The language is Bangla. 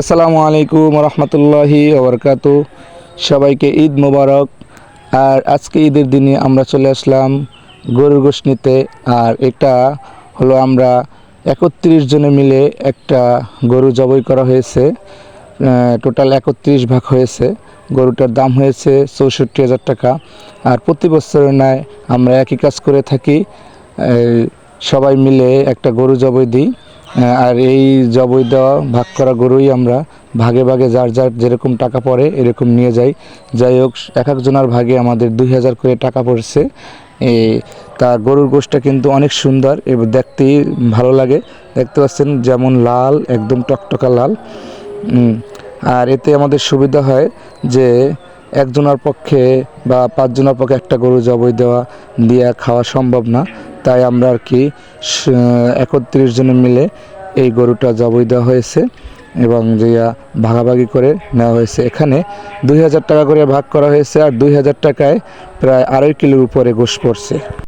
আসসালামু আলাইকুম রহমতুল্লাহি ওবরকাত। সবাইকে ঈদ মোবারক। আর আজকে ঈদের দিনে আমরা চলে আসলাম গরুর গোশ নিতে। আর এটা হলো আমরা একত্রিশ জনে মিলে একটা গরু জবাই করা হয়েছে। টোটাল একত্রিশ ভাগ হয়েছে। গরুটার দাম হয়েছে চৌষট্টি হাজার টাকা। আর প্রতি বছরের ন্যায় আমরা একই কাজ করে থাকি। সবাই মিলে একটা গরু জবাই দিই। আর এই জবই দেওয়া, ভাগ করা গরুই আমরা ভাগে ভাগে যার যার যেরকম টাকা পড়ে এরকম নিয়ে যাই। যাই হোক, এক একজনের ভাগে আমাদের দুই হাজার করে টাকা পড়ছে। তা গরুর গোশটা কিন্তু অনেক সুন্দর, এবং দেখতেই ভালো লাগে। দেখতে পাচ্ছেন যেমন লাল, একদম টকটকা লাল। আর এতে আমাদের সুবিধা হয় যে একজনের পক্ষে বা পাঁচজনের পক্ষে একটা গরু জবই দেওয়া, দিয়া খাওয়া সম্ভব না। তাই আমরা আর কি একত্রিশ জনে মিলে এই গরুটা জবই দেওয়া হয়েছে এবং যে ভাগাভাগি করে নেওয়া হয়েছে। এখানে দুই হাজার টাকা করে ভাগ করা হয়েছে আর দুই হাজার টাকায় প্রায় আড়াই কিলোর উপরে গোশ পড়ছে।